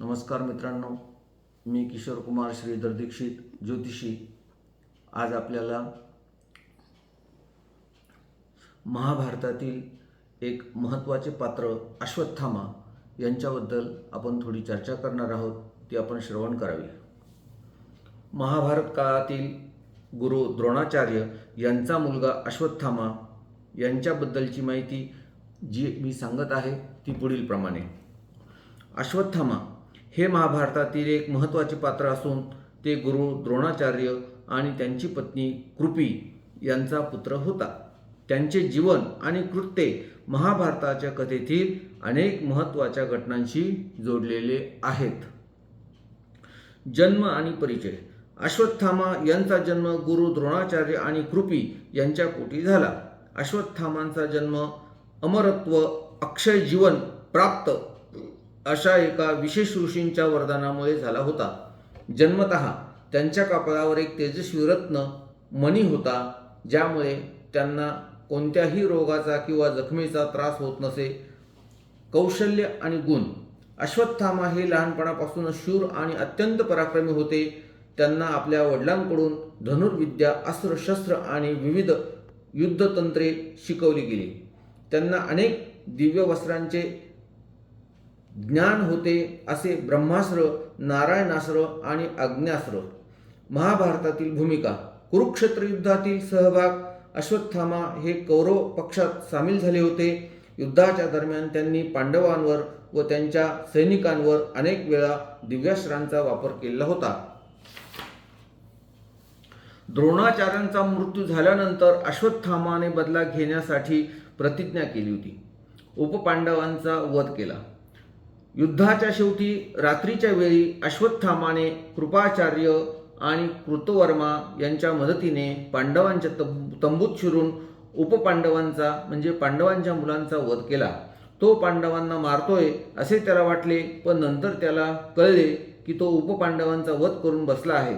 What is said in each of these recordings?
नमस्कार मित्रांनो मी किशोर कुमार श्रीधर दीक्षित ज्योतिषी. आज आपल्याला महाभारतातील एक महत्त्वाचे पात्र अश्वत्थामा यांच्याबद्दल आपण थोडी चर्चा करणार आहोत ती आपण श्रवण करावी. महाभारत काळातील गुरु द्रोणाचार्य यांचा मुलगा अश्वत्थामा यांच्याबद्दलची माहिती जी मी सांगत आहे ती पुढील प्रमाणे अश्वत्थामा हे महाभारतातील एक महत्त्वाचे पात्र असून ते गुरु द्रोणाचार्य आणि त्यांची पत्नी कृपी यांचा पुत्र होता. त्यांचे जीवन आणि कृत्ये महाभारताच्या कथेतील अनेक महत्त्वाच्या घटनांशी जोडलेले आहेत. जन्म आणि परिचय. अश्वत्थामा यांचा जन्म गुरु द्रोणाचार्य आणि कृपी यांच्या पोटी झाला. अश्वत्थामांचा जन्म अमरत्व अक्षय जीवन प्राप्त अशा एका विशेष ऋषींच्या वरदानामुळे झाला होता. जन्मत त्यांच्या कपाळावर एक तेजस्वी रत्न मणी होता ज्यामुळे त्यांना कोणत्याही रोगाचा किंवा जखमेचा त्रास होत नसे. कौशल्य आणि गुण. अश्वत्थामा हे लहानपणापासूनच शूर आणि अत्यंत पराक्रमी होते. त्यांना आपल्या वडिलांकडून धनुर्विद्या अस्त्रशस्त्र आणि विविध युद्धतंत्रे शिकवली गेली. त्यांना अनेक दिव्य वस्त्रांचे ज्ञान होते असे ब्रह्मास्त्र नारायणास्त्र आणि अग्न्यास्त्र महाभारतातील भूमिका कुरुक्षेत्र युद्धातील सहभाग अश्वत्थामा हे कौरव पक्षात सामील झाले होते. युद्धाच्या दरम्यान त्यांनी पांडवांवर व त्यांच्या सैनिकांवर अनेक वेळा दिव्यास्त्रांचा वापर केला होता. द्रोणाचार्यांचा मृत्यू झाल्यानंतर अश्वत्थामाने बदला घेण्यासाठी प्रतिज्ञा केली होती. उपपांडवांचा वध केला. युद्धाच्या शेवटी रात्रीच्या वेळी अश्वत्थामाने कृपाचार्य आणि कृतवर्मा यांच्या मदतीने पांडवांच्या तंब तंबूत शिरून उपपांडवांचा म्हणजे पांडवांच्या मुलांचा वध केला. तो पांडवांना मारतोय असे त्याला वाटले पण नंतर त्याला कळले की तो उपपांडवांचा वध करून बसला आहे.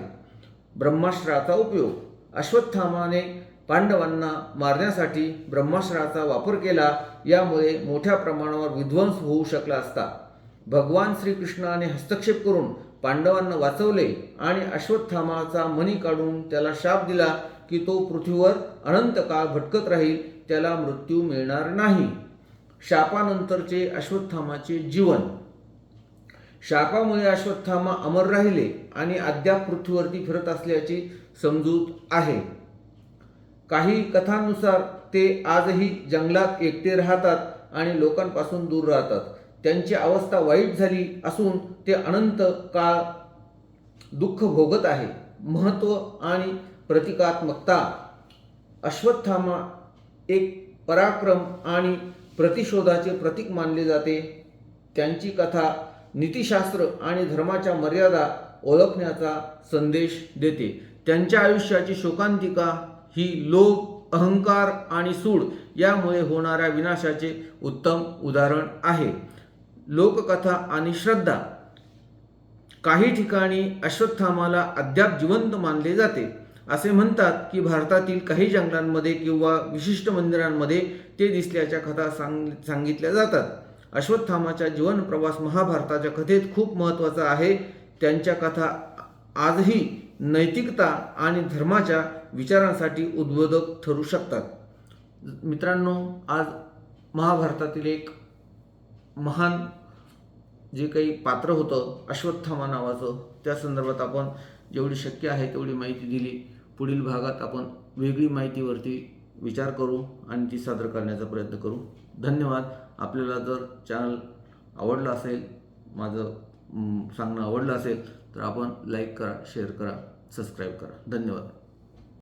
ब्रह्मास्त्राचा उपयोग. अश्वत्थामाने पांडवांना मारण्यासाठी ब्रह्मास्त्राचा वापर केला यामुळे मोठ्या प्रमाणावर विध्वंस होऊ शकला असता. भगवान श्रीकृष्णाने हस्तक्षेप करून पांडवांना वाचवले आणि अश्वत्थामाचा मणी काढून त्याला शाप दिला की तो पृथ्वीवर अनंत काळ भटकत राहील त्याला मृत्यू मिळणार नाही. शापानंतरचे अश्वत्थामाचे जीवन. शापामुळे अश्वत्थामा अमर राहिले आणि अद्याप पृथ्वीवरती फिरत असल्याची समजूत आहे. काही कथांनुसार ते आजही जंगलात एकटे राहतात आणि लोकांपासून दूर राहतात. त्यांची अवस्था वाईट झाली असून ते अनंत काळ दुःख भोगत आहे. महत्त्व आणि प्रतिकात्मकता. अश्वत्थामा एक पराक्रम आणि प्रतिशोधाचे प्रतीक मानले जाते. त्यांची कथा नीतिशास्त्र आणि धर्माच्या मर्यादा ओळखण्याचा संदेश देते. त्यांच्या आयुष्याची शोकांतिका ही लोभ अहंकार आणि सूड यामुळे होणाऱ्या विनाशाचे उत्तम उदाहरण आहे. लोककथा आणि श्रद्धा. काही ठिकाणी अश्वत्थामाला अद्याप जिवंत मानले जाते. असे म्हणतात की भारतातील काही जंगलांमध्ये किंवा विशिष्ट मंदिरांमध्ये ते दिसल्याच्या कथा सांग सांगितल्या जातात. अश्वत्थामाचा जीवन प्रवास महाभारताच्या कथेत खूप महत्त्वाचा आहे. त्यांच्या कथा आजही नैतिकता आणि धर्माच्या विचारांसाठी उद्बोधक ठरू शकतात. मित्रांनो आज महाभारतातील एक महान जे काही पात्र होतं अश्वत्थामा नावाचं त्या संदर्भात आपण जेवढी शक्य आहे तेवढी माहिती दिली. पुढील भागात आपण वेगळी माहितीवरती विचार करू आणि ती सादर करण्याचा प्रयत्न करू. धन्यवाद. आपल्याला जर चॅनल आवडलं असेल माझं सांगणं आवडलं असेल तर आपण लाईक करा शेअर करा सबस्क्राईब करा. धन्यवाद.